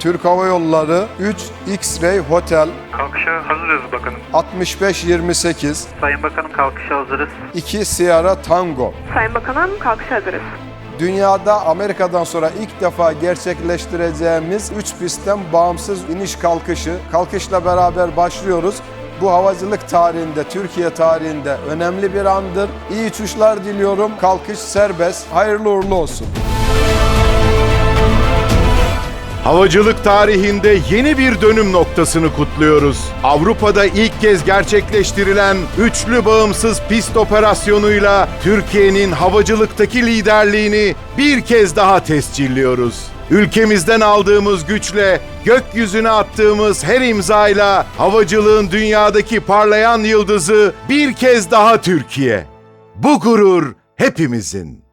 Türk Hava Yolları 3 X-Ray Hotel Kalkışa hazırız bakanım. 6528 Sayın bakanım kalkışa hazırız. 2 Sierra Tango Sayın bakanım kalkışa hazırız. Dünyada Amerika'dan sonra ilk defa gerçekleştireceğimiz 3 pistten bağımsız iniş kalkışı. Kalkışla beraber başlıyoruz. Bu havacılık tarihinde, Türkiye tarihinde önemli bir andır. İyi uçuşlar diliyorum. Kalkış serbest. Hayırlı uğurlu olsun. Havacılık tarihinde yeni bir dönüm noktasını kutluyoruz. Avrupa'da ilk kez gerçekleştirilen üçlü bağımsız pist operasyonuyla Türkiye'nin havacılıktaki liderliğini bir kez daha tescilliyoruz. Ülkemizden aldığımız güçle, gökyüzüne attığımız her imzayla havacılığın dünyadaki parlayan yıldızı bir kez daha Türkiye. Bu gurur hepimizin.